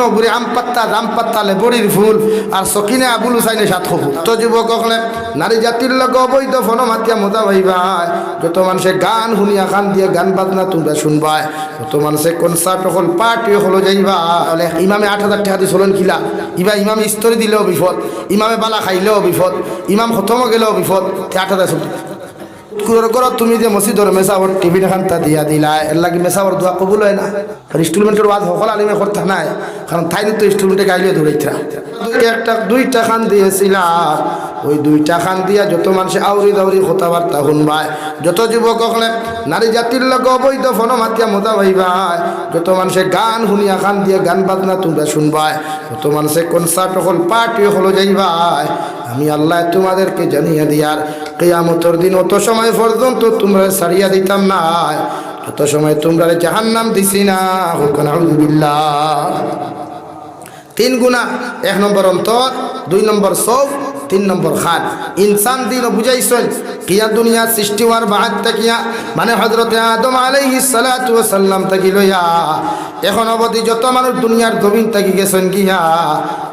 নগুরি আম পাত্তা রাম পাত্তা লেবরির ফুল, আর সকিনে আবুল হুসাইনে সাত হবু। তো যুবক হলে নারী জাতির লোক অবৈধ ফোন মাতিয়া মোতা ভাইবাই যত মানুষে গান শুনিয়া খান দিয়ে গান বাজনা তোমরা শুনবাই। যত মানুষে কনসার্ট হল পার্টি হলো যাইবা। হলে ইমামে আট হাজার টাকা দিয়ে চলেন কিলা ইবা ইমামে স্তরি দিলেও বিপদ, ইমামে বালা খাইলেও বিপদ, ইমাম খতম গেলেও বিপদ আট হাজার ঘর তুমি যে মসজিদর মেসাবর টিভি দেখান তা দিয়া দিলা এর লাগি মেসাবর দোয়া কবুল হয় না? আর ইনস্টলমেন্টের ওয়াজ সকল আলিমে করতে নাই কারণ তাই তো ইনস্টলমেন্টে গাইলে একটা, দুইটা খান দিয়েছিলাম ওই দুইটা খান দিয়া যত মানুষে আউরি দাউরি কথাবার্তা শুনবায় যত যুবক হলে নারী জাতির লোক অবৈধ ফোন মাতিয়া মোতা ভাইবাই যত মানুষে গান শুনিয়া খান দিয়ে, গান বাজনা তোমরা শুনবায় যত মানুষে কনসার্ট হল পার্টি হলো যাইবাই, আমি আল্লাহ তোমাদেরকে জানিয়ে দিয়ার কেয়ামতর দিন অত সময় পর্যন্ত তোমরা সারিয়া দিতাম না। এত সময় তোমরা জাহান নাম দিছি না। তিন গুণা এক নম্বর অন্তর, দুই নম্বর সব তিন নম্বর খান ইনসান দিন বুঝাইছেন, কিয়া দুনিয়া সৃষ্টি হওয়ার বাহাত তাকিয়া মানে হজরতে আদম আলাইহি সালাতু সাল্লাম তাকি লইয়া, এখন অবধি যত মানুষ দুনিয়ার জমিন তাকি গেছেন গিয়া,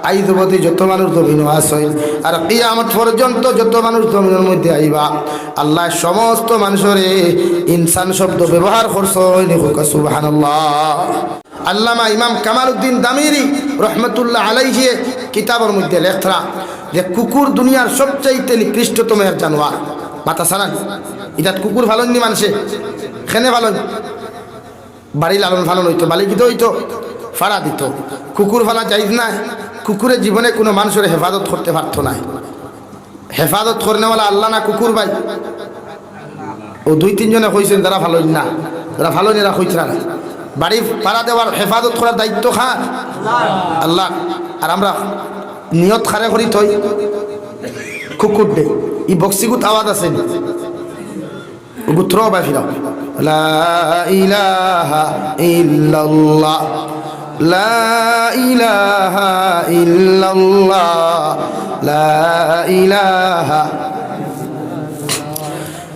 আইজ অবধি যত মানুষ জমিন আসেন আর কিয়ামত পর্যন্ত যত মানুষ জমিনের মধ্যে আইবা, আল্লাহ সমস্ত মানুষরে ইনসান শব্দ ব্যবহার করছেন সুবহানাল্লাহ। আল্লামা ইমাম কামাল উদ্দিন দামিরি রহমতুল্লাহ আলাইহি কিতাবের মধ্যে লেখরা যে কুকুর দুনিয়ার সবচাইতে নিকৃষ্টতম এক জানোয়ার। মাথা সারান। এটা কুকুর ভালো নি মানুষে। খেনে ভালো বাড়ি লালন ফালন হইতো বালি কিতো হইতো, ফাড়া দিত। কুকুর ফালা যাইজ না কুকুরের জীবনে কোনো মানুষের হেফাজত করতে পারতো না। হেফাজত করনেওয়ালা আল্লাহ না কুকুর ভাই। ও দুই তিনজনে কইছেন, যারা ভালো না। যারা ভালো এরা কইতরা না। বাড়ি পাড়া দেওয়ার হেফাজত করার দায়িত্ব খা আল্লাহ। আর আমরা নিয়ত খারে করি থই। কুকুর দে। ই বক্সিগুত আওয়াজ আছে গুত্র বাই ফিরাও লা ইলাহা ইল্লাল্লাহ। লা ইলাহা ইল্লাল্লাহ। লা ইলাহা।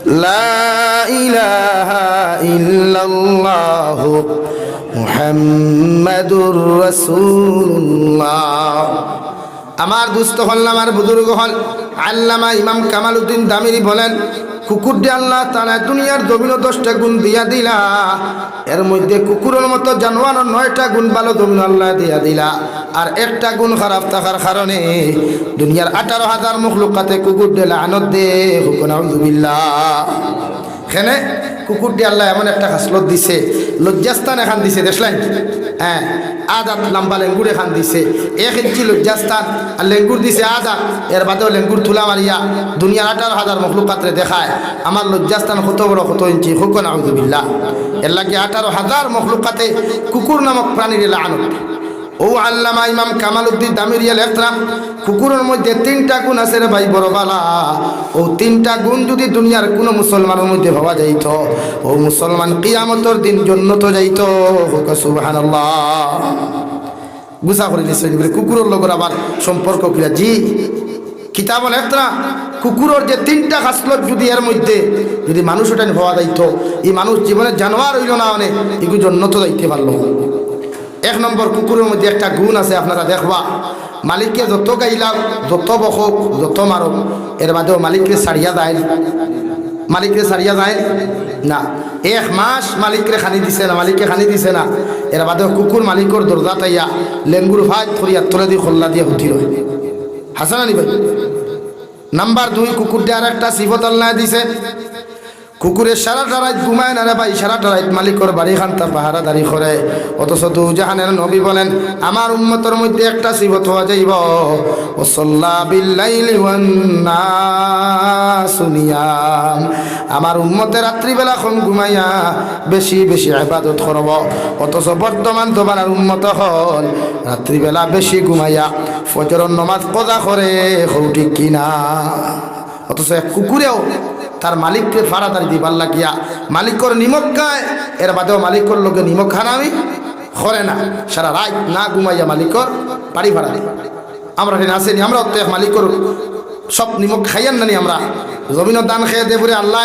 লা ইলাহা ইল্লাল্লাহ। মুহাম্মাদুর রাসূলুল্লাহ। আমার দুস্থ হল আমার বুজুর্গ হল আল্লামা ইমাম কামাল উদ্দিন দামিরি বলেন, কুকুর দিয়ে আল্লাহ তারা দুনিয়ার জমিন দশটা গুণ দিয়া দিলা। এর মধ্যে কুকুরের মতো জানোয়ার নয়টা গুণ ভালো জমিন আল্লাহ দিয়া দিলা। আর একটা গুণ খারাপ থাকার কারণে দুনিয়ার আঠারো হাজার মুখ লোকাতে কুকুর দিলা আনত দে, হুকুন আলহামদুলিল্লাহ এখানে কুকুর দিয়ে আল্লাহ এমন একটা হাসলত দিছে লজ্জাস্তান এখান দিছে, দেখলেন? হ্যাঁ আদাত লম্বা লেঙ্গুর এখান দিছে। এক ইঞ্চি লজ্জাস্তান আর লেঙ্গুর দিছে আদাত। এর বাদেও লেঙ্গুর তুলা মারিয়া দুনিয়ার আঠারো হাজার মখলুকাত্রে দেখায়, আমার লজ্জাস্তান কত বড়, কত ইঞ্চি? হুকন আহমদুবিল্লাহ এর লাগে আঠারো হাজার মখলুকাতে কুকুর নামক প্রাণীর আনত ও আল্লামা ইমাম কামাল উদ্দিন দামিরিয়া লেখলাম কুকুরের মধ্যে তিনটা গুণ আছে রে ভাই বড় বালা। ও তিনটা গুণ যদি দুনিয়ার কোনো মুসলমানের মধ্যে ভাবা যাইত, ও মুসলমান কিয়ামতর দিন জন্নত যাইত। সুবাহান গুছা করে দিচ্ছে কুকুরের লগর আবার সম্পর্ক কিরা জি। কিতাব লেখরা কুকুরের যে তিনটা খাসলত যদি এর মধ্যে যদি মানুষ ওটা ভাবা যাইত, এই মানুষ জীবনে জানোয়ার হইল না মানে এগুলো জন্নত যাইতে পারল এক নম্বর কুকুরের মধ্যে একটা গুণ আছে, আপনারা দেখবা। মালিককে যত গাইলাম, যত বসক যত মারক, এর বাদেও মালিককে সারিয়া যায়। মালিককে সারিয়া যায়? না। এক মাস মালিকরে খানি দিছে না, মালিককে খানি দিছে না। এর বাদেও কুকুর মালিকর দরজা তাইয়া লেঙ্গুর ভাত থরিয়া তোলে দিয়ে খোল্লা দিয়ে হুতি রয় হাসান আলী ভাই, নাম্বার দুই কুকুর দিয়ে আর একটা সিফত আল্লাহ দিছে। কুকুরের সারাটা রাত ঘুমায় না রে ভাই সারাটা রাত মালিকর বাড়ি খান্তা পাহারা দাঁড়ি করে। অথচ দু জাহানের নবী বলেন, আমার উন্মতর মধ্যে একটা সিবত হওয়া যাইব। ও সল্লা শুনিয়াম আমার উন্মতে রাত্রিবেলা খন ঘুমাইয়া বেশি বেশি আবাদত করব। অথচ বর্তমান তোমার উন্মত হল রাত্রিবেলা বেশি ঘুমাইয়া ফজর নমাজ কজা করে হৌ ঠিক কিনা। অথচ এক কুকুরেও তার মালিককে ফাড়াতারি দিবার লাগিয়া। মালিকর নিমক খায় এর বাদেও মালিকর লোকে নিমক খানামি করে না। সারা রাত না ঘুমাইয়া মালিকর বাড়ি ভাড়া দিই আমরা আসেনি, আমরা তো মালিকর সব নিমক খাইয়ান নানি আমরা। জমিন দান খেয়ে দে বলে আল্লাহ।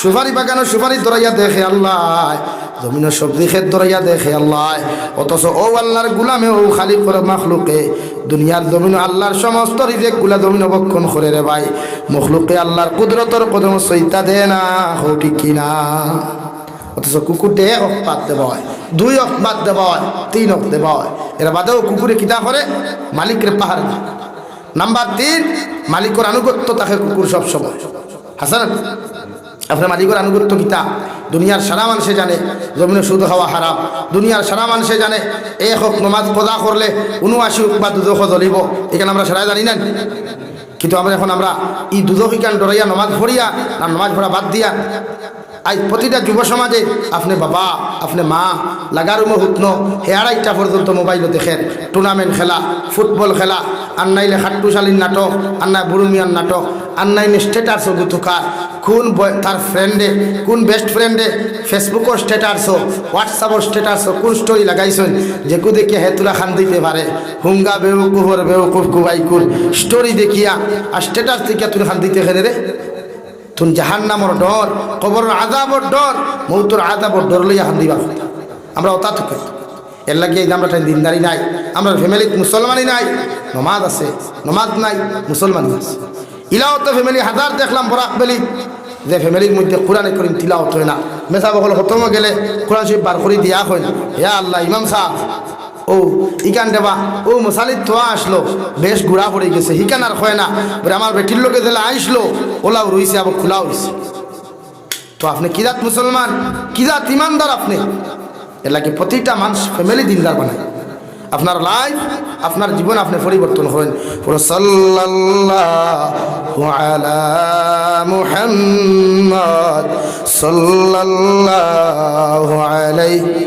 সুপারি বাগানো সুপারি দরাইয়া দেখে আল্লাহ। জমিন সবজি খেত ধরাইয়া দেখে আল্লাহ। অথচ ও আল্লাহর গুলামে ও খালি করে মাখলুকে, দুনিয়ার জমিন আল্লাহর সমস্ত রিজেকগুলা জমিন অবক্ষণ করে রে ভাই। মখলুকে আল্লাহর কুদরতর কদম সইতা দে না, হো ঠিক কিনা অথচ কুকুর দে অকপাত দেওয়া হয় দুই অকপাত দেওয়া হয় তিন অক হয় এরা বাদেও কুকুরে কিতা করে? মালিকের পাহাড় নাম্বার তিন মালিকর আনুগত্য তাকে কুকুর সব সময়। হাসান আপনার মালিকর আনুগত্য কিতা? দুনিয়ার সারা মানুষে জানে জমিনে সুদ খাওয়া হারাম দুনিয়ার সারা মানুষে জানে এ হোক নমাজ পদা করলে উনআশি হোক বা দুদক জ্বলিব। এখানে আমরা সারা জানি না। কিন্তু আমরা এখন আমরা ই দুদকিকান ডরাইয়া নমাজ ভরিয়া না নমাজ ভরা বাদ দিয়া। আজ প্রতিটা যুব সমাজে আপনি বাবা, আপনি মা, লাগারুমো হুতনো হেয়ারাইটা পর্যন্ত মোবাইলে দেখেন। টুর্নামেন্ট খেলা, ফুটবল খেলা, আন্নাইলে নাইলে হাট্টুশালীর নাটক আর নাই বুড়ুমিয়ার নাটক আর নাইলে স্টেটাস থুকার কোন তার ফ্রেন্ডে, কোন বেস্ট ফ্রেন্ডে, ফেসবুকও স্টেটাস হোয়াটসঅ্যাপর স্টেটাস কোন স্টোরি লাগাইছেন? যে কু দেখিয়া হেতুরা খান দিতে পারে। হুঙ্গা বেউকুফর বেউকুফ কুবাইকুর। স্টোরি দেখিয়া, আর স্টেটাস দেখিয়া তুমি খান দিতে খেলে রে। তুন জাহান নামর ডর কবর আজাবর ডর, মৌতর আজাবর ডর লইয়া হান দিবা আমরা ওতা থেকে। এর লাগিয়ে আমরা দিনদারি নাই, আমরা ফ্যামিলি মুসলমানই নাই, নমাজ আছে, নমাজ নাই, মুসলমানই আছে। ইলাও ফ্যামিলি হাজার দেখলাম বরাক বেলি, যে ফ্যামিলির মধ্যে কোরআনে করিম তিলাওত হয় না। মেসা বকল হতম গেলে কোরআন শরীফ বার করে দিয়া হয় না। হে আল্লাহ, ইমাম সাহেব ও, ইকান দেবা। ও মশালির তোয়া আসলো। বেশ গুড়া পড়ে গেছে। হিকান আর হয় না। বলে আমার বেটির লোকে দিলে আইসলো, ওলাও রইছে, আবার খোলাও রইছে। তো আপনি কিরাত মুসলমান? কিরাত ইমানদার আপনি? এর লাগে প্রতিটা মানুষ ফ্যামিলি দিনদার বানায়? আপনার লাইফ আপনার জীবন আপনি পরিবর্তন করেন। সাল্লাল্লাহু আলাইহি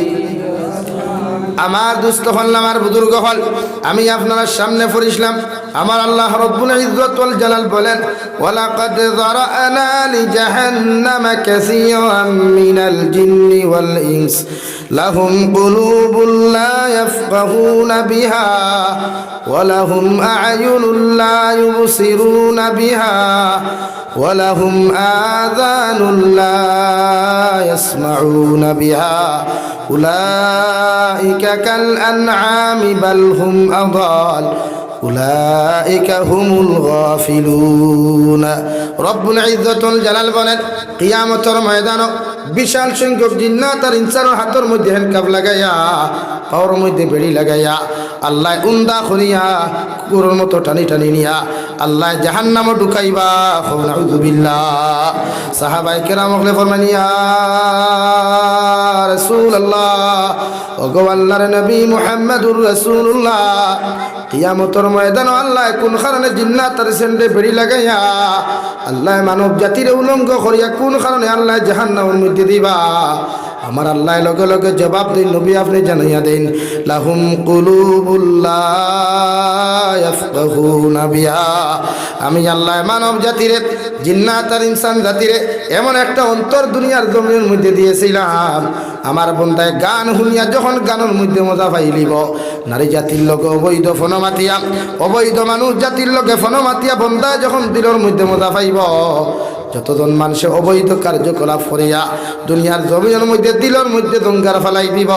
আমার দুস্থ হল আমার বুজুর্গ হল আমি আপনার সামনে ফুরিসলাম আমার আল্লাহ রব্বুল ইজ্জতুল জালাল বলেন, ওয়ালাকাদ যারানা লিজাহান্নামা কাসীরাম মিনাল জিন্নি ওয়াল ইনস। লাহুম কুলুবুল লা ইয়াফকাহুনা বিহা ওয়া লাহুম বিহা। ولهم آذان لا يسمعون بها أولئك كالأنعام بل هم أضال أولئك هم الغافلون رب العزة الجلال بنت قيامة الميدان বিশাল সংখ্যক জিন্নাত তার ইনসানের হাতের মধ্যে হ্যান্ডকাপ লাগাইয়া পাওয়ার মধ্যে বেড়ি লাগাইয়া, আল্লাহ উন্দা করিয়া কুকুরের মতো টানি টানি নিয়া, আল্লাহ জাহান্নামও ঢুকাইবা বিল্লাহ। সাহাবাই কেরাম হলে ফরমানিয়া রসুল আল্লাহ নবী মুহাম্মদুর রসুল্লাহ কিয়ামতর ময়দান আল্লাহ কোন কারণে জিন্নাতার সেন্ডে বেড়ি লাগাইয়া আল্লাহ মানব জাতির উলঙ্গ করিয়া কোন কারণে আল্লাহ মধ্যে দিবা? আমার আল্লাহ লগে লগে জবাব দিন নবী আপনি জানাইয়া দিন, লাহুম কুলুবুল্লাহ বিহা। আমি আল্লাহ মানব জাতিরে, জিন্নাত আর ইনসান জাতিরে, এমন একটা অন্তর দুনিয়ার জমিনের মধ্যে দিয়েছিলাম। আমার বন্ধায় গান শুনিয়া যখন গানের মধ্যে মজা পাইলিব, নারী জাতির লোকে অবৈধ ফনমাতিয়া অবৈধ মানুষ জাতির লোকে ফনমাতিয়া বন্ধায় যখন দিলর মধ্যে মজা পাইব যতজন মানুষে অবৈধ কার্যকলাপ করিয়া দুনিয়ার জমিনের মধ্যে দিলর মধ্যে দঙ্গার ফেলাই দিব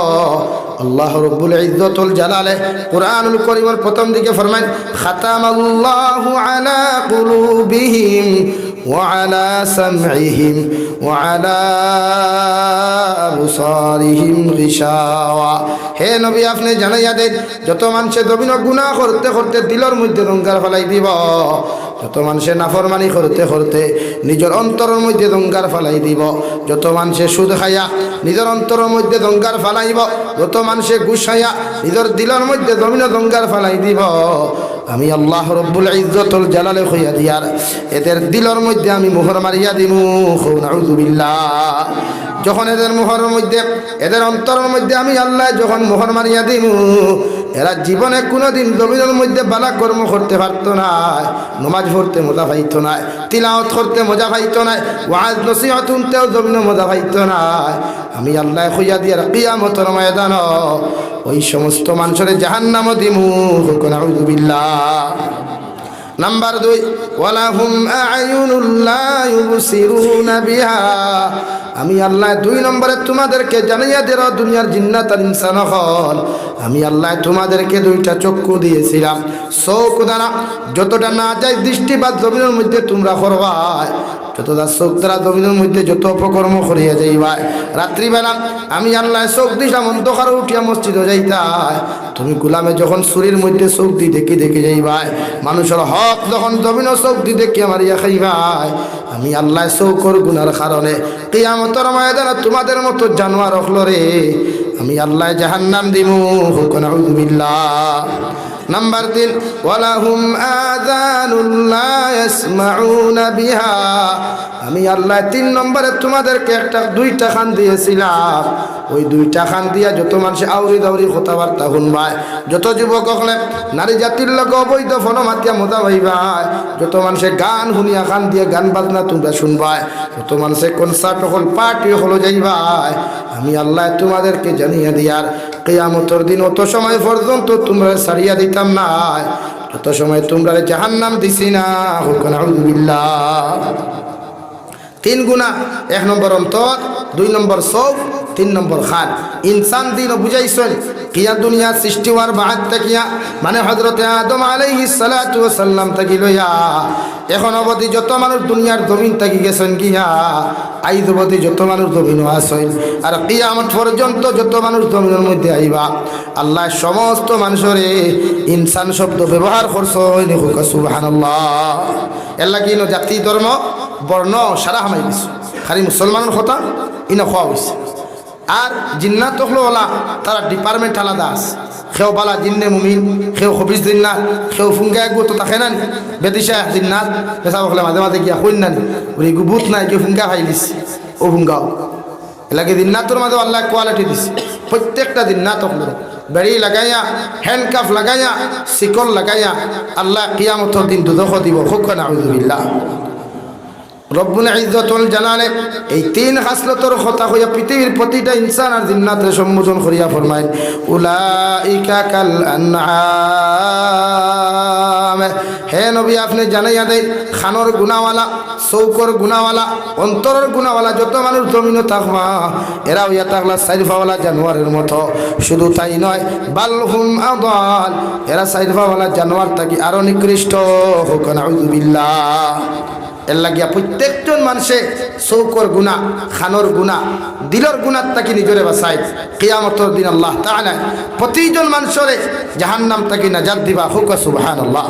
আল্লাহ রব্বুল ইজ্জতুল জালালে কোরআনুল করিমের প্রথম দিকে ফরমায় খাতামাল্লাহু আলা কুলুবিহিম وعلى سمعهم وعلى أبصارهم غشاوة হে নবী আপনি জানাইয়া দেন যত মানুষে দবিন গুণা করতে করতে দিলর মধ্যে দঙ্গার ফেলাই দিব যত মানুষে নাফরমানি করতে করতে নিজের অন্তরের মধ্যে দঙ্গার ফালাই দিব, যত মানুষে সুদ খাইয়া নিজের অন্তরের মধ্যে দঙ্গার ফালাইব যত মানুষে ঘুষ খাইয়া নিজের দিলের মধ্যে দমিন দঙ্গার ফালাই দিব। আমি আল্লাহ রব্বুল ইজ্জতুল জালালে হইয়া দিয়ার, এদের দিলর মধ্যে আমি মোহর মারিয়া দিমু নাউজুবিল্লাহ। যখন এদের মোহরের মধ্যে, এদের অন্তরের মধ্যে আমি আল্লাহ যখন মোহর মারিয়া দিমু এরা জীবনে কোনোদিন জমিনের মধ্যে বালা কর্ম করতে পারতো না। নমাজ পড়তে মজা পাইত না তিলাওত করতে মজা পাইত না, ওয়াজ নসিহত শুনতেও জমিনে মজা পাইত না। আমি আল্লাহ খুঁজা দিয়ে কিয়ামতর ময়দান। ওই সমস্ত মানুষের জাহান্নাম দিমু। আউযুবিল্লাহ নাম্বার দুই, ওয়ালাহুম বিহা। আমি আল্লাহ দুই নম্বরে তোমাদেরকে জানাইয়া দেব, দুনিয়ার জিন্নাত আর ইনসান হল। আমি আল্লাহ তোমাদেরকে দুইটা চক্ষু দিয়েছিলাম। চোখ দ্বারা যতটা না যায় দৃষ্টিপাত জমিনের মধ্যে তোমরা করবাই যতটা চোখ দ্বারা জমিনের মধ্যে যত অপকর্ম করিয়া যাইবাই রাত্রিবেলা আমি আল্লাহ চোখ দিলাম অন্ধকার উঠিয়া মসজিদে যাইতাই, তুমি গুলামে যখন শরীর মধ্যে চোখ দি দেখি দেখে যাইবাই, মানুষের হক যখন জমিন চোখ দি দেখি মারিয়া খাইবাই, আমি আল্লাহ চৌকর গুনার কারণে কিয়ামতর ময়দানে তোমাদের মতো জানোয়ার রখল রে। আমি আল্লাহ জাহান্নাম দিমু, হুকুন নাম্বার তিন, ওয়ালাহুম বিহা। আমি আল্লাহ তিন নম্বরে তোমাদেরকে একটা, দুইটা খান দিয়েছিলাম। ওই দুইটা খান দিয়া যত মানুষ আউরি দাউরি কথাবার্তা শুনবায়, যত যুবক হলে নারী জাতির লোক অবৈধ ফল মাতিয়া মজা ভাইবায় যত মানুষে গান শুনিয়া খান দিয়ে গান বাজনা তোমরা শুনবায়, যত মানুষে কনসার্ট হল পার্টি হলো যাইবায়, আমি আল্লাহ তোমাদেরকে জানিয়ে দিয়ার কেয়ামতর দিন অত সময় পর্যন্ত তোমরা সারিয়া দিতাম না। অত সময় তোমরা জাহান্নাম দিছি না। তিন গুণা, এক নম্বর অন্তর, দুই নম্বর সৌফ তিন নম্বর খান ইনসান দিন বুঝাইছেন, কিয়া দুনিয়া সৃষ্টি হওয়ার বাহাত থাকিয়া মানে হজরতে আদম আলাইহি সালাতু সাল্লাম থাকি লইয়া, এখন অবধি যত মানুষ দুনিয়ার জমিন থাকি গেছেন গিয়া, আইজ অবধি যত মানুষ জমিন আসেন আর কিয়ামত পর্যন্ত যত মানুষ জমিনের মধ্যে আইবা, আল্লাহ সমস্ত মানুষের ইনসান শব্দ ব্যবহার করছেন সুবহানাল্লাহ। এল্লা কি জাতি ধর্ম, বর্ণ সারা হামাই দিছে খালি মুসলমানের কথা ইনো খাওয়া হয়েছে আর জিন্নাত হলো ওলা, তারা ডিপার্টমেন্ট আলাদা আছে। খেও বালা জিন্নে মুমিন খেও হফিজ জিন্নাত খেও ফুঙ্গা একগু তো তাকে নানি। বেদিশা জিন্নাত পেশা বকলে মাঝে মাঝে গিয়া কইন নানি। ওই বুথ নাই, কেউ ফুঙ্গা খাইলিস ও ফুঙ্গাও। এলাকে জিন্নাতর মাঝে আল্লাহ কোয়ালিটি দিছে। প্রত্যেকটা জিন্নাত হলো। বেড়ি লাগাইয়া হ্যান্ডকাফ লাগাইয়া শিকল লাগাইয়া, আল্লাহ কিয়ামতর দিন দুদখ দিব। খুব আউযুবিল্লাহ রব্বুল ইজ্জতুল জালালে এই তিন হাসলতর কথা হইয়া পৃথিবীর প্রতিটা ইনসান আর জিন্নাতের সম্বোধন করিয়া ফরমাইন উলাইকা কাল আনআম। হে নবী, আপনি জানাইয়া দেন, খানর গুনাওয়ালা চৌকর গুনাওয়ালা অন্তরের গুনাওয়ালা যত মানুষ জমিনও থাকবা এরা হইয়া থাকলা সাইরফাওয়ালা জানোয়ারের মতো। শুধু তাই নয় বালহুম আদাল, এরা সাইরফাওয়ালা জানোয়ার থাকি আরও নিকৃষ্ট। হোক নাউযুবিল্লাহ এর লাগিয়া প্রত্যেকজন মানুষে চৌকর গুণা, খানোর গুণা, দিলর গুণার তাকে নিজরে বাসায় কিয়ামতর দিন আল্লাহ তাহলে প্রতিজন মানুষরে জাহান্নাম তাকে নাজাদ দিবা। হুক সুবাহান আল্লাহ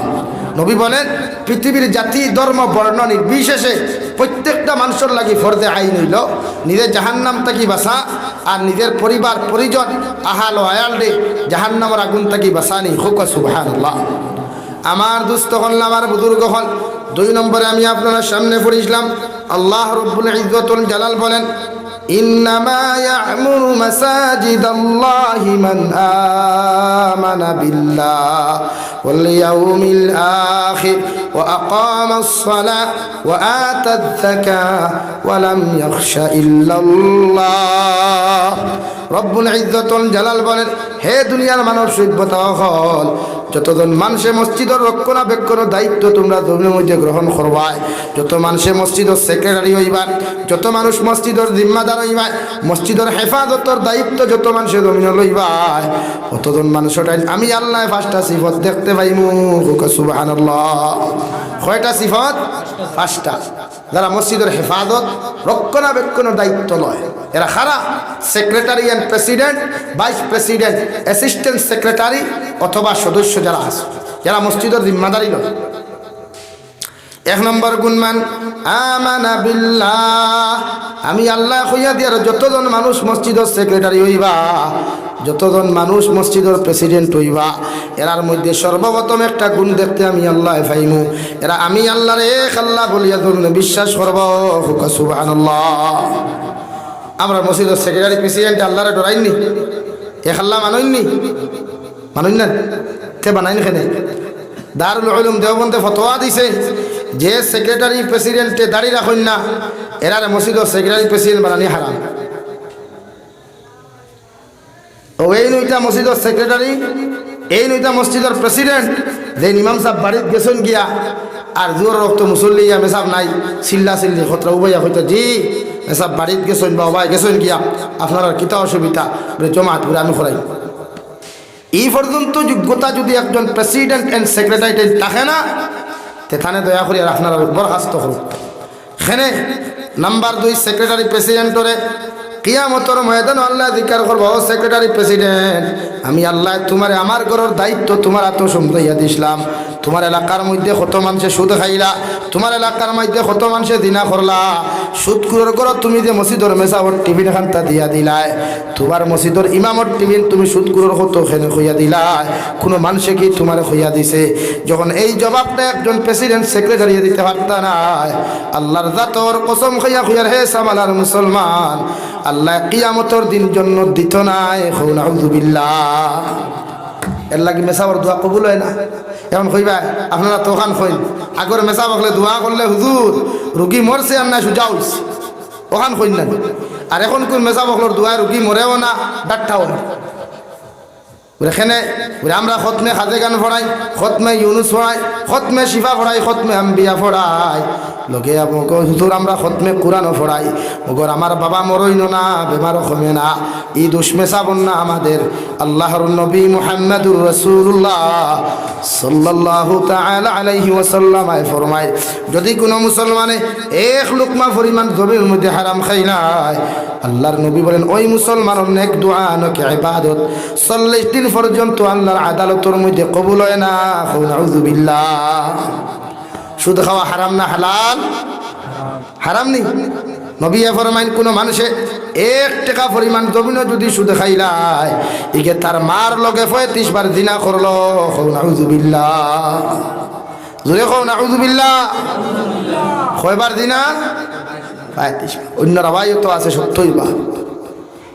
নবী বলেন, পৃথিবীর জাতি, ধর্ম, বর্ণ নির্বিশেষে প্রত্যেকটা মানুষের লাগি ফর্দে আইন হইল। নিজের জাহান্নাম তাকি বাসা আর নিজের পরিবার, পরিজন, আহাল আয়াল ডে জাহান্নামের আগুন তাকি বাসানি হুক সুবাহান আল্লাহ আমার দুস্থ হল আমার বুজুর্গ হল দুই নম্বরে আমি আপনার সামনে পড়েছিলাম আল্লাহ রব্বুল ইজ্জতুল জালাল বলেন, ইন্নামা ইয়ামুরু মাসাজিদাল্লাহি মান আমানা বিল্লাহ ওয়াল ইয়াউমিল আখির ওয়া আকামাস সালাহ ওয়া আতাত যাকাত জালাল বলেন, হে দুনিয়ার মানব সভ্যতা হল যতজন মানুষে মসজিদের রক্ষণাবেক্ষণ দায়িত্ব তোমরা জমির মধ্যে গ্রহণ করবাই যত মানুষে মসজিদের সেক্রেটারি হইবার যত মানুষ মসজিদের জিম্মাদার হইবাই মসজিদের হেফাজতর দায়িত্ব যত মানুষে জমিন লইবাই অতজন মানুষের আমি আল্লাহ পাঁচটা সিফত দেখতে পাইমু সুবাহান কয়টা সিফত পাঁচটা। যারা মসজিদের হেফাজত, রক্ষণাবেক্ষণের দায়িত্ব নয় এরা খারাপ secretary and president vice president assistant secretary অথবা সদস্য যারা আছে। যারা মসজিদের জিম্মাদারি লয়। এক নম্বর গুণমান, আমানা আমি আল্লাহ হইয়া দিয়ার যতজন মানুষ মসজিদের সেক্রেটারি হইবা, যতজন মানুষ মসজিদের প্রেসিডেন্ট হইবা, এরার মধ্যে সর্বপ্রথম একটা গুণ দেখতে আমি আল্লাহ ফাইমু এরা, আমি আল্লাহর এক আল্লাহ বলিয়া ধরুন বিশ্বাস করব। সুবহানাল্লাহ। আমরা মসজিদের সেক্রেটারি প্রেসিডেন্ট আল্লাহরে ডরাইননি এ খাল্লা মানইননি মানুন না কে বানাইন খেনে দারুল উলুম দেওবন্দে ফতোয়া দিছে। যে সেক্রেটারি প্রেসিডেন্টে দাঁড়িয়ে রাখুন না, এরারে মসজিদের সেক্রেটারি প্রেসিডেন্ট বানানি হারাম। ও এই নইটা মসজিদের সেক্রেটারি এই নইটা মসজিদের প্রেসিডেন্ট যে ইমাম সাহেব বাড়িতে গেছেন গিয়া, আর জোর রক্ত মুসল্লি ইয়া মেসাব নাই চিল্লা চিল্লি খতরা উবাইয়া হইতো জি, মেসাব বাড়িতে গেছেন বা উবাই গেছেন গিয়া, আপনার কিতা অসুবিধা? বলে জমাত করে আমি করাই এই পর্যন্ত যোগ্যতা যদি একজন প্রেসিডেন্ট এন্ড সেক্রেটারি থাকে না তেথানে দয়া করি আর আপনারা বরখাস্ত করুক। সেনে নাম্বার দুই সেক্রেটারি প্রেসিডেন্টরে কিয়ামতর ময়দান আল্লাহ দিকার করব সেক্রেটারি প্রেসিডেন্ট আমি আল্লাহ তোমার, আমার ঘরের দায়িত্ব তোমার এত সম্পাইয়া দিছিলাম। তোমার এলাকার মধ্যে কত মানুষে সুদ খাইলা, তোমার এলাকার মধ্যে কত মানুষে দিনা করলা। সুদ কুরের ঘর তুমি যে মসজিদর মেসাবর টিফিন খান্তা দিয়া দিলাই, তোমার মসজিদর ইমামর টিফিন তুমি সুদ কুরের কত খেনে খুইয়া দিলাই। কোনো মানুষে কি তোমার খুইয়া দিছে? যখন এই জবাবটা একজন প্রেসিডেন্ট সেক্রেটারি দিতে পারতা না আল্লাহর জাতর কসম খাইয়া খুইয়ার হে সামালার মুসলমান আল্লাহ কিয়ামতর দিন জন্য দিত হৌনাউজুবিল্লাহ এর লাগে মেসাবর দোয়া কবুল হয় না? এখন কইবা, আপনারা তো ওখান কইন, আগর মেসা বকলে দোয়া করলে হুজুর, রুগী মরছে আর না সুজা ওখান কইন না। আর এখন কোন মেসা বকলোর দোয়া রুগী মরেও না, ডাক্তাও না। এখানে আমরা খতমে খাজে গান ফড়াই, খতমে ইউনুস ফড়াই, খতমে শিফা ফড়াই, খতমে আম্বিয়া ফড়াই। লগে হুজুর, আমরা খতমে কোরআনও ফড়াই। মগর আমার বাবা মরইন না বেমারও কমে না। ই দুষ্মেশা বন্যা আমাদের, আল্লাহর নবী মুহাম্মদুর রসুল্লাহ ফরমায়, যদি কোনো মুসলমানে এক লুকমা পরিমাণ জমির মধ্যে হারাম খাইলাই আল্লাহর নবী বলেন, ওই মুসলমানের নেক দোয়া নকে ইবাদত, চল্লিশ দিন পর্যন্ত আল্লাহর আদালতের মধ্যে কবুল হয় না। নাউজুবিল্লাহ সুদ খাওয়া হারাম না হালাল? হারাম নেই নবী ফরমাইন, কোনো মানুষে এক টাকা পরিমাণ জমিনও যদি সুদ খাইলাই ইকে তার মার লগে পঁয়ত্রিশ বার দিনা করল নাউজুবিল্লাহ জোরে কও নাউজুবিল্লাহ কয়বার দিনা পঁয়ত্রিশ অন্য রাবাইও তো আছে সত্যই বা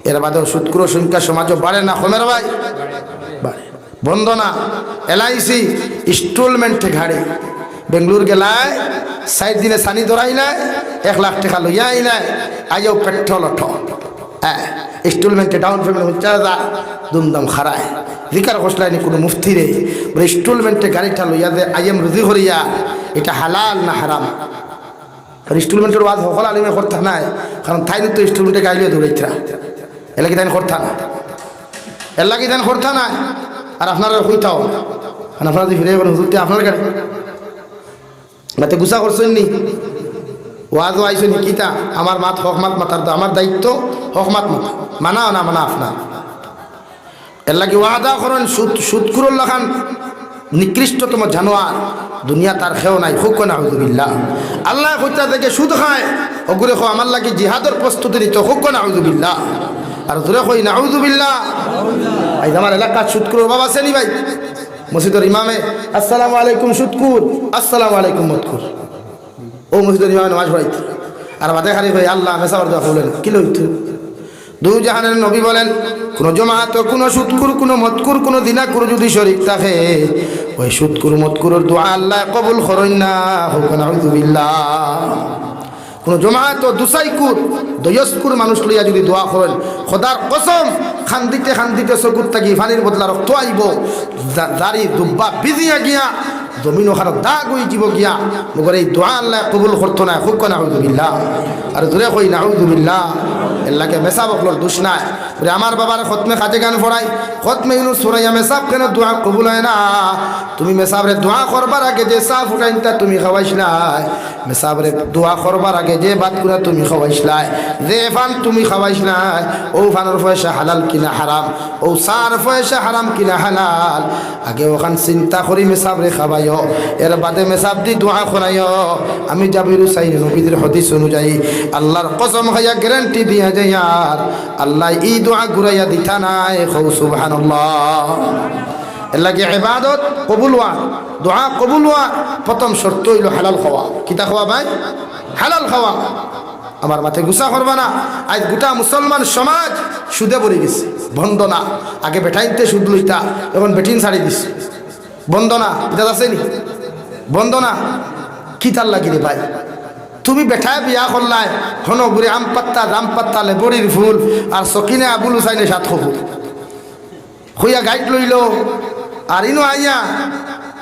এর বাদেও সুৎকুর সংখ্যা সমাজও বাড়ে না, কমের ভাই? বাড়ে। বন্দনা এলআইসি ইনস্টলমেন্টে ঘাড়ে। বেঙ্গলোর গেলায় সাইড দিনে সানি ধরাই নাই, এক লাখ টাকা লইয়া আইলাই আইও পেট্রোল অঠ হ্যাঁ ইনস্টলমেন্টে ডাউন পেমেন্ট হচ্ছে যা দুমদাম খারায় জিকার খসলাই নি কোনো মুফতি রে। বলে ইনস্টলমেন্টে গাড়িটা লইয়া দে, আইএম রুজি করিয়া, এটা হালাল না হারাম? ইনস্টলমেন্টের ওয়াজ সকল আলিমে করতে নাই। কারণ তাই তো ইনস্টলমেন্টে গাইলে দৌড়াইতরা। এলাকি তাই করতা না এলাকি তাই করতা না? আর আপনারা হইতাও আর আপনারা ফিরে যাবেন হুজুরতে আপনার গাড়ি মাতে গুসা করছেন নি? ওয়াজও আইসেন কিতা আমার মাত হক মাত মাতার তো আমার দায়িত্ব হক মাত মানাও না, মানা আপনার। এর লাগে ওয়াদা করেন, সুদ সুদকুরুল লাখান নিকৃষ্টতম জানোয়ার। দুনিয়া তার খেও নাই হুক না, হুজুবিল্লাহ। আল্লাহ হত্যা থেকে সুদ খায়। ওগুলো খো আমার লাগে জিহাদর প্রস্তুতি নিত হুক না, হুজুবিল্লাহ। আর ধরে কই না হুজুবিল্লাহ আই আমার এলাকার সুদকুর বাবা সেনি ভাই? মসজিদের ইমামে। আসসালামু আলাইকুম সুদকুর আসসালামু আলাইকুম মতকুর ও মসজিদের ইমামে নামাজ পড়াইতে। আর বাদে খালি ভাই আল্লাহ মেসাবার দোয়া করলেন কি লইতো? দু জাহানের নবী বলেন, কোন জমাত, কোন সুৎকুর, কোন মতকুর কোন দিনাকুর যদি শরিক থাকে, ওই সুৎকুর মতকুরের দোয়া আল্লাহ কবুল করেন না। হোক নাউজুবিল্লাহ কোন জমায়েত দুসাইকুর দয়স্কুর মানুষ লইয়া যদি দোয়া করেন, খোদার কসম, খান্দিতে খান্দিতে চকুর থাকি ফানির বদলা রক্ত আইব দাড়ি দুব্বা বিজিয়া গিয়া জমিন ওখানে দাগ হয়ে যাব গিয়া। মগর এই দোয়া আল্লাহ কবুল করতো না খুব নাউজুবিল্লাহ আর দূরে কই নাউজুবিল্লাহ এল্লাকে মেসা বকলোর দোষ নাই। বলে আমার বাবার খতমে কাজে গান ফড়াই খতমে ইউনুস ফড়াইয়া মেসাব কেন দোয়া কবুল হয় না? তুমি মেসাবরে দোয়া করবার আগে যে চা ফুটাইনটা তুমি খাওয়াইছিলাই মেসাবরে দোয়া করবার আগে যে বাদ করে তুমি খাওয়াইছিলাই যে ফান, তুমি খাওয়াইছিলাই ও ফানের পয়সা হালাল কিনা হারাম ও সার পয়সা হারাম কিনা হালাল। আগে ওখান চিন্তা করি মেসাবরে খাওয়াইও এর বাদে মেসাব দি দোয়া করাইও আমি জাবির হুসাইন নবীদের হদিস অনুযায়ী আল্লাহর কসম খাইয়া গ্যারান্টি দিয়া যায় আর আল্লাহ ই দোয়া ঘুরাইয়া দিতা নাই। খৌ সুবহানাল্লাহ। লাগে ইবাদত কবুল হওয়া, দোয়া কবুল হওয়া, প্রথম শর্ত হইল হালাল খাওয়া। কিতা খাওয়া ভাই? হালাল খাওয়া। আমার মাথায় গুসা করবা না। আজ গোটা মুসলমান সমাজ সুদে পড়ে গেছে। বন্দনা আগে বেটাইতে সুদ লইতা, এখন বেটিন ছাড়ি দিছে। বন্দনা, এটা আসেনি বন্দনা, কি তার লাগি রে ভাই? তুমি বেঠায় বিয়া করলাই, হন গুড়ি আম পাত্তা, রাম পাত্তা লেবরির ফুল, আর সকিনে আবুল হুসাইনে সাত হবুর হইয়া গাইড লইল, আর ইনো আইয়া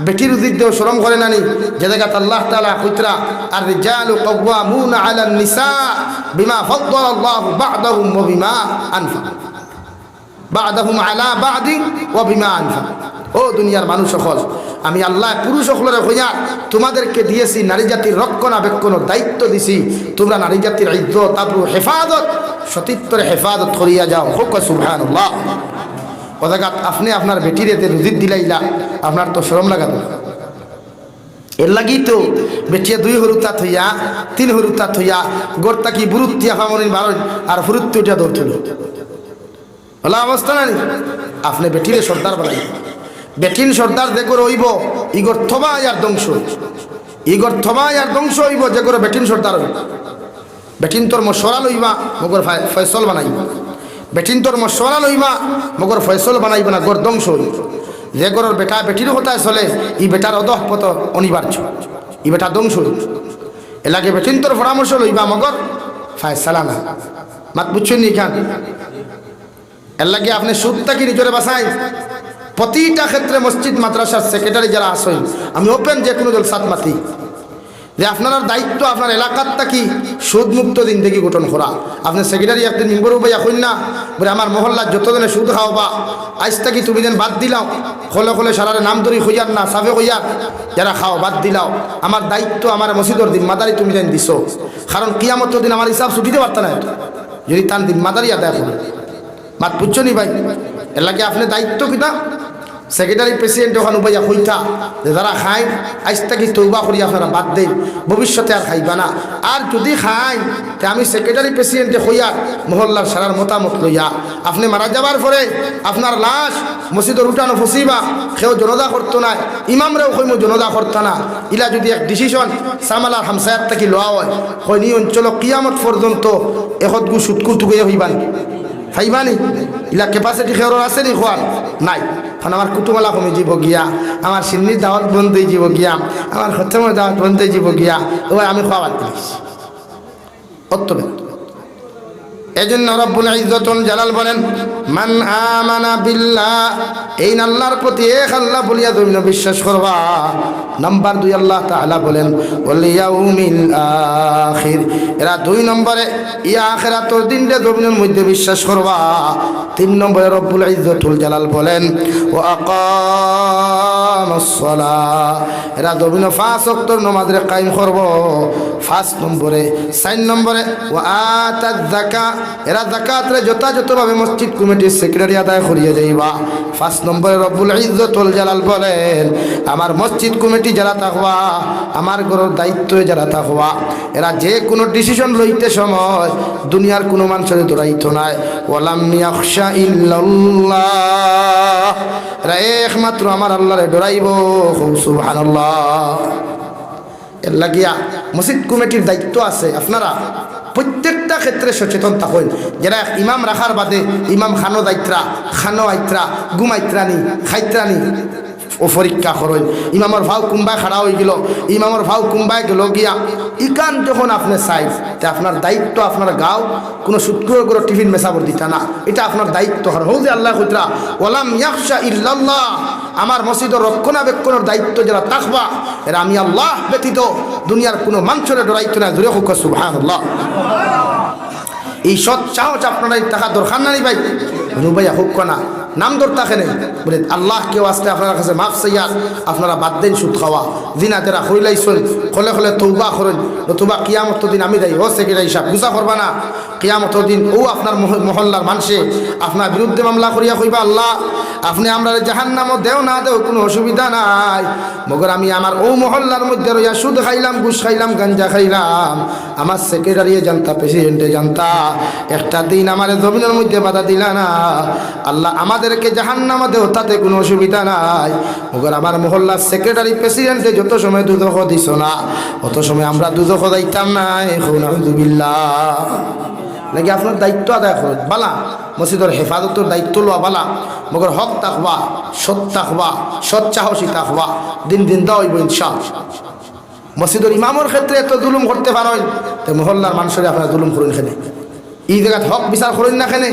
বেটির উদিক দেও শরম করে নানি যে জায়গাত আল্লাহ তাআলা কুতরা আর রিজালু কাওয়ামুন আলা নিসা বিমা ফাদ্দালা আল্লাহ বা'দাহুম ওয়া বিমা আনফাকু বা'দাহুম আলা বা'দি ওয়া বিমা আনফাকু ও দুনিয়ার মানুষ সকল, আমি আল্লাহ পুরুষ সকলের হইয়া তোমাদেরকে দিয়েছি নারী জাতির রক্ষণাবেক্ষণের দায়িত্ব দিছি। তোমরা নারী জাতির ইজ্জত আবরু হেফাজত, সতীত্বর হেফাজত করিয়া যাও। হোক, সুবহানাল্লাহ। কথাগাত আপনি আপনার বেটির এতে রুজির দিলাইলা, আপনার তো শ্রম লাগাতো এর লাগি তো বেটিয়া দুই হরুতা থইয়া, তিন হরুতা থইয়া গোরতা কি বুরুত্তিয়া ফামনিন বারণ আর ফুরুত্তি উঠিয়া দৌড় হলা অবস্থা না আপনি বেটিরে সর্দার বানাই বেটিন সর্দার যে করে হইব, ইগর থবা আর ধ্বংস। ইগর থবা আর ধ্বংস হইব, যে করে বেটিন সর্দার হইব। বেটিন তোর মশলা লইবা মগর ফয়সল বানাইব। বেটিন তোর মশলা লইবা মগর ফয়সল বানাইব না, গর ধ্বংস হইব। যে গরর বেটা বেটির হতায় চলে, ই বেটার অদহ পত অনিবার্য। ই বেটা ধ্বংস হইব। এলাকে বেটিন তোর পরামর্শ লইবা, মগর ফায়সালা না। মাত বুঝছেন নি খান এর লাগে আপনি সুদটা কি নিজরে বাসাই প্রতিটা ক্ষেত্রে মসজিদ, মাদ্রাসার সেক্রেটারি যারা আসেন আমি ওপেন যে কোনো জলসাত মাতি যে আপনার দায়িত্ব আপনার এলাকারটা কি সুদ মুক্ত দিন থেকে গঠন করা। আপনি সেক্রেটারি একদিন নিম্বর উপায় এখন না, বলে আমার মহল্লার যতজনে সুদ খাও বা আজ থাকি তুমি যেন বাদ দিলাও, খোলে খোলে সারারে নাম ধরি হইয়ার না, সাফে হইয়ার যারা খাও বাদ দিলাও। আমার দায়িত্ব আমার মসজিদর দিন মাদারি তুমি যেন দিছো। কারণ কিয়ামত দিন আমার হিসাব ছুটিতে পারত না যদি তার দিন মাদারি আদায় করে। মাত বুঝছ নি ভাই? লাগে আপনি দায়িত্ব কিনা? সেক্রেটারি প্রেসিডেন্ট ওখান উপাইয়া হইতা যে যারা খাই আজ থেকে তৌবা করি আপনারা বাদ দেন, ভবিষ্যতে আর খাইবা না। আর যদি খাই তে আমি সেক্রেটারি প্রেসিডেন্টে হইয়া মহল্লার সারার মতামত লইয়া, আপনি মারা যাবার পরে আপনার লাশ মসজিদের উঠানো ফসিবা সেও জনদা করতো না, ইমামরাও কইমো জনদা করতো না। ইলা যদি এক ডিসিশন সামালার হামসায়াত থেকে লওয়া হয় হয় নি অঞ্চল কিয়ামত পর্যন্ত এখত গু টুকুয়ে হইবান? খাইবানি? ইলা ক্যাপাসিটি খেয়ার আছে নি খোয়ার নাই। কারণ আমার কুটুমালা কমে যাব গিয়া, আমার সিন্নির দাওয়াত বন্ধ হয়ে যাব গিয়া, আমার খতমের দাওয়াত বন্ধ হয়ে যাব গিয়া, এবার আমি খাওয়ার দিয়েছি অত্যবে এই জন্য রব্বুল ইজ্জতুল জালাল বলেন, মান আমানা বিল্লাহ এই আল্লাহর প্রতি এক আল্লাহ বলিয়া তুমি বিশ্বাস করবা। নাম্বার দুই আল্লাহ তাআলা বলেন, ওয়াল ইয়াউমিল আখির এরা দুই নম্বরে, ইয়া আখিরাতের দিনটা জমিনের মধ্যে বিশ্বাস করবা। তিন নম্বরে, রব্বুল ইজ্জতুল জালাল বলেন ও আকামাস সালাহ এরা জমিন পাঁচ ওয়াক্তর নামাজে কায়েম করব। পাঁচ নম্বরে, চার নম্বরে ও আতাত যাকাত এরা জাকাতরে যথাযথভাবে মসজিদ কমিটির সেক্রেটারি আদায় করিয়ে যাইবা পাঁচ নম্বরে রব্বুল ইজ্জতুল জালাল বলেন, আমার মসজিদ কমিটি যারা থাকবা আমার ঘরের দায়িত্ব যারা থাকবা এরা যে কোনো ডিসিশন লইতে সময় দুনিয়ার কোনো মানুষের দৌড়াইতো নাই। ওলাম ইয়াখশা ইল্লাল্লাহ। এরা একমাত্র আমার আল্লাহরে ডরাইব সুবহানাল্লাহ। এর লাগিয়া মসজিদ কমিটির দায়িত্ব আছে আপনারা। প্রত্যেকটা ক্ষেত্রে সচেতন থাকুন যারা ইমাম রাখার বাদে ইমাম খানো দায়িত্রা, খানো আইত্রা ঘুমাইত্রানি খাইত্রানি ও পরীক্ষা করেন। ইমামর ভাও কুম্বায় খাড়া হয়ে গেল ইমামর ভাও কুম্বায় গেল গিয়া, ইকান যখন আপনি চাই, তে আপনার দায়িত্ব আপনার গাও, কোনো সুৎকুর করে টিফিন মেসাবর দিতা না। এটা আপনার দায়িত্ব হর হৌ যে আল্লাহ কুতরা ওলাম ইয়াকশা ইল্লাল্লাহ আমার মসজিদের রক্ষণাবেক্ষণের দায়িত্ব যারা থাকবা এরা আমি আল্লাহ ব্যতীত দুনিয়ার কোনো মানুষের ডরাইতো না দূরে হোক আল্লাহ এই সৎ সাহস আপনারা টাকা দরকার না ভাই। রুবাইয়া হোক না নাম দর থাকে নেই বলে, আল্লাহ, কেউ আসলে আপনার কাছে মাফ চাইয়ার আপনারা বাদ দেন সুদ খাওয়া। দিনা তেরা হইলাইছেন খলে খলে তৌবা করেন। নতুবা কিয়ামত দিন আমি দেয়। ও সেক্রেটারি সাহেব, বুঝা করবা না। কিয়ামত দিন ও আপনার মহ- মহল্লার মানুষে আপনার বিরুদ্ধে মামলা করিয়া কইবা, আল্লাহ আপনি আমরা জাহান নামও দেও না দেও, কোনো অসুবিধা নাই। মগর আমি আমার ও মহল্লার মধ্যে রইয়া সুদ খাইলাম, ঘুষ খাইলাম, গাঞ্জা খাইলাম। আমার সেক্রেটারি জানতা প্রেসিডেন্টে জানতা। একটা দিন আমার জমিনের মধ্যে বাধা দিলা না। আল্লাহ আমাদেরকে জাহান নামা দেও, তাতে কোনো অসুবিধা নাই। মগর আমার মহল্লার সেক্রেটারি প্রেসিডেন্টে যত সময় দুদক দিছ না, অত সময় আমরা দুদক দাইতাম না এখন আলহামদুলিল্লাহ নাকি আপনার দায়িত্ব আদায় করুন? বালা। মসজিদের হেফাজতের দায়িত্ব লওয়া বালা। মগর হক তাকবা সৎ তাকবা সৎ চাহসী তাকবা দিন দিন দাও হইব ইনশা মসজিদের ইমামর ক্ষেত্রে এত জুলুম করতে পারেন, তো মহল্লার মানুষের আপনারা জুলুম করুন খেলে এই জায়গাত হক বিচার করুন না খেনে।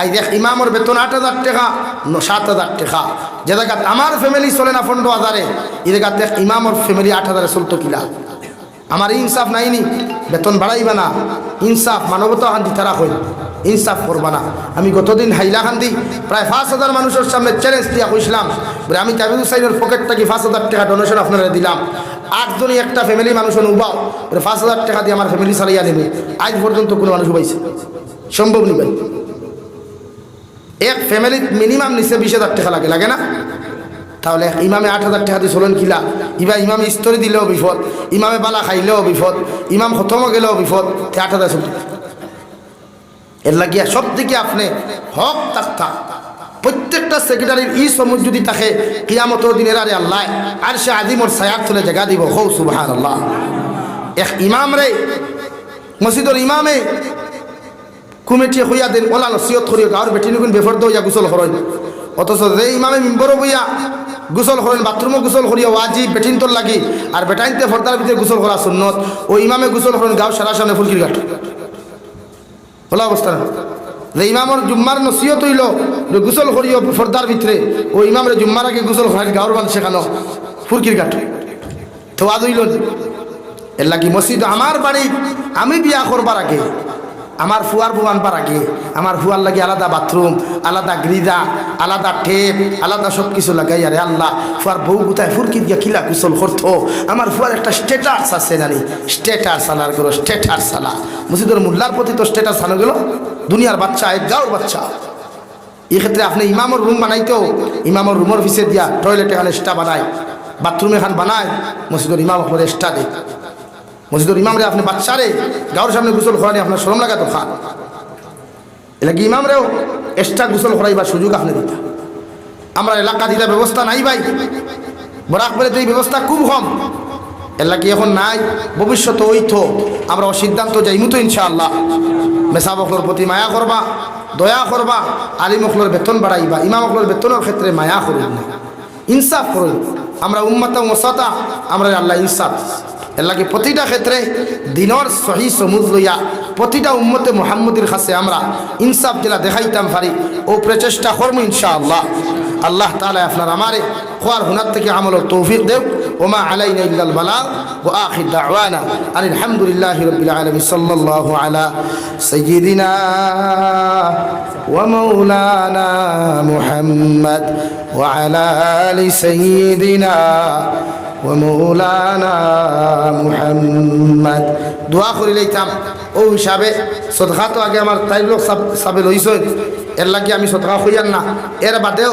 আই দেখ, ইমামর বেতন আট হাজার টাকা সাত হাজার টাকা। যে জায়গাত আমার ফ্যামিলি চলে না পনেরো হাজারে, এই জায়গাত ইমামর ফ্যামিলি আট হাজারে চলতো কিলা। আমার ইনসাফ নাইনি, বেতন বাড়াইবা না। ইনসাফ মানবতা হান্দি তারা হই ইনসাফ করবা না। আমি গতদিন হাইলা হান্দি প্রায় পাঁচ হাজার মানুষের সামনে চ্যালেঞ্জ দিয়া কইছিলাম, বলে আমি তাবিদুল সাইনের পকেট থেকে পাঁচ হাজার টাকা ডোনেশন আপনারা দিলাম। আটজনই একটা ফ্যামিলি মানুষের উবাও, বলে পাঁচ হাজার টাকা দিয়ে আমার ফ্যামিলি চালাইয়া নেবে আজ পর্যন্ত কোনো মানুষ উবাইছে। সম্ভব নি ভাই। এক ফ্যামিলির মিনিমাম নিচে বিশ হাজার টাকা লাগে লাগে না? তাহলে ইমামে আট হাজার টাকা দিয়ে চলেন কিলা ইবা ইমামে স্তরি দিলেও বিপদ, ইমামে বালা খাইলেও বিপদ, ইমাম খতমও গেলেও বিপদ আট হাজার চলতে এর লাগিয়া সব দিকে আপনি হক তাক্তা প্রত্যেকটা সেক্রেটারির ই সমুজ যদি থাকে কিয়ামত দিনের আরে আল্লাহ আর সে আজিমর সায়াত তুলে জায়গা দিব। হৌ সুবাহান আল্লাহ এক ইমাম রে, মসজিদর ইমামে কুমেটিয়ে হইয়া দেন, ওলা নসিয়ত করিও গাঁর বেটি নিগুন বেফর দইয়া গুসল হরইন অথচ যে ইমামে মিম্বরও বইয়া গুসল করেন বাথরুমও গুসল করিয়া ওয়াজি বেটিন তোর লাগি, আর বেটাইনতে ফর্দার ভিতরে গুসল করা সুন্নত, ও ইমামে গুসল করেন, গাঁও সারা সামনে ফুলকির ঘাট। হলো অবস্থা। যে ইমামর জুম্মার নসিহত হইল গুসল করিও ফর্দার ভিতরে, ও ইমামরে জুম্মার আগে গুসল করেন গাঁর বান শেখানো ফুরকির ঘাট। তো আজ হইল এর লাগি মসজিদ আমার বাড়ি, আমি বিয়া করবার আগে আমার ফুয়ার বউ আনবার আগে আমার ফুয়ার লাগে আলাদা বাথরুম, আলাদা গ্রিজা, আলাদা টেপ, আলাদা সব কিছু লাগাই, আরে আল্লাহ, ফুয়ার বউ কোথায়? ফুরকি দিয়া কিলা কুশল করতো? আমার ফুয়ার একটা স্টেটাস আছে জানি স্টেটাস সালার গেলো স্টেটাস সালা মসজিদের মোল্লার প্রতি তো স্টেটাস সানো গেল। দুনিয়ার বাচ্চা, এক গাঁর বাচ্চা। এক্ষেত্রে আপনি ইমামর রুম বানাইতেও, ইমামর রুমের ভিসে দিয়া টয়লেট এখানে স্টা বানায় বাথরুম এখান বানায়, মসজিদের ইমাম আপনার স্টা দেয়। মসজিদুর ইমামরে আপনি বাচ্চারে গাঁর সামনে গুসল করানি আপনার শ্রম লাগা তো খান। কি ইমামরেও এক্সট্রা গুসল করাইবার সুযোগ আপনি দিতা। আমরা এলাকা দিতে ব্যবস্থা নাই ভাই। বরাক বলে তো এই ব্যবস্থা খুব কম। এলাকি এখন নাই, ভবিষ্যতে ওইতো আমরা সিদ্ধান্ত যাইমু তো ইনশাআল্লাহ। মেসা বকলোর প্রতি মায়া করবা, দয়া করবা, আলিম অকলোর বেতন বাড়াইবা, ইমাম অকলোর বেতনের ক্ষেত্রে মায়া করুন না। ইনসাফ করুন আমরা উম্মাতা মসাতা আমরা আল্লাহ ইনসাফ। এর লাগে প্রতিটা ক্ষেত্রে দিনর সহি সমুদ লইয়া প্রতিটা উম্মতে মোহাম্মদের কাছে আমরা ইনসাফ জেলা দেখাইতাম পারি, ও প্রচেষ্টা করব ইনশাআল্লাহ। আল্লাহ তালা আপনার আমারে খোয়ার হুনার থেকে আমল তৌফিক দেব ওমা আলাইনা ইল্লাল বালা ওয়া আখির দাওয়ানা আলহামদুলিল্লাহি রাব্বিল আলামিন সাল্লাল্লাহু আলা সাইয়্যিদিনা ওয়া মাওলানা মুহাম্মদ ওয়া আলা আলি সাইয়্যিদিনা ওয়া মাওলানা মুহাম্মদ। দোয়া করি লইতাম। ও হিসাবে সদকা তো আগে আমার তাই লোক সাবে লইছ এর লাগে আমি সদকা হইয়ার না। এর বাদেও